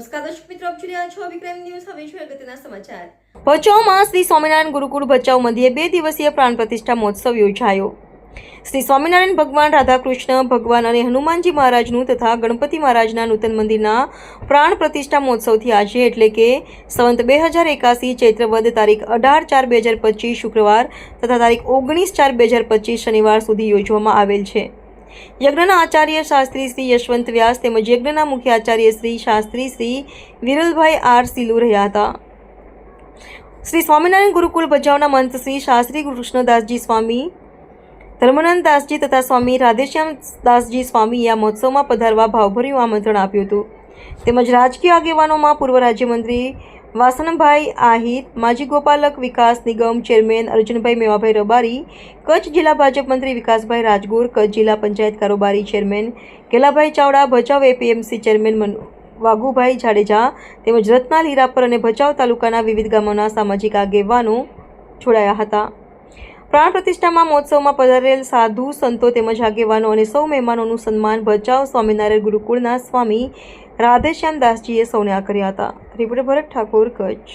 નમસ્કાર દર્શક મિત્રો, આપ જોઈ રહ્યા છો વિક્રમ ન્યૂઝ. હવે શ્રી સ્વામિનારાયણ ગુરુકુળ ભચાઉ મધ્યે બે દિવસીય પ્રાણ પ્રતિષ્ઠા મહોત્સવ યોજાયો. શ્રી સ્વામિનારાયણ ભગવાન રાધાકૃષ્ણ ભગવાન અને હનુમાનજી મહારાજનું તથા ગણપતિ મહારાજના નૂતન મંદિરના પ્રાણ પ્રતિષ્ઠા મહોત્સવથી આજે એટલે કે સંવંત બે હજાર એકાસી ચૈત્રવદ તારીખ અઢાર ચાર બે હજાર પચીસ શુક્રવાર તથા તારીખ ઓગણીસ ચાર બે હજાર પચીસ શનિવાર સુધી યોજવામાં આવેલ છે. યજ્ઞના આચાર્ય શાસ્ત્રી શ્રી યશવંત વ્યાસ તેમજ યજ્ઞના મુખ્ય આચાર્ય શ્રી શાસ્ત્રી શ્રી વિરલભાઈ આર સિલુ રહ્યા હતા. શ્રી સ્વામિનારાયણ ગુરુકુલ ભજાવના મંત શ્રી શાસ્ત્રી કૃષ્ણદાસજી સ્વામી, ધર્મનંદ દાસજી તથા સ્વામી રાધેશ્યામ દાસજી સ્વામીએ આ મહોત્સવમાં પધારવા ભાવભર્યું આમંત્રણ આપ્યું હતું. તેમજ રાજકીય આગેવાનોમાં પૂર્વ રાજ્યમંત્રી વાસણભાઈ આહિર, માજી ગોપાલક વિકાસ નિગમ ચેરમેન અર્જુનભાઈ મેવાભાઈ રબારી, કચ્છ જિલ્લા ભાજપ મંત્રી વિકાસભાઈ રાજગોર, કચ્છ જિલ્લા પંચાયત કારોબારી chairman Gelabhai Chavda, Bhachau APMC chairman Manu, Vaghubhai Jadeja તેમજ રત્નાલ હીરાપર અને ભચાઉ તાલુકાના વિવિધ ગામોના સામાજિક આગેવાનો જોડાયા હતા. પ્રાણ પ્રતિષ્ઠામાં મહોત્સવમાં પધારેલ સાધુ, સંતો તેમજ આગેવાનો અને સૌ મહેમાનોનું સન્માન ભચાઉ સ્વામિનારાયણ ગુરુકુળના સ્વામી રાધેશ્યામ દાસજીએ સૌને આ કર્યા હતા. ত্রিপুরা পরের ঠাকুর ঠাকুরগঞ্জ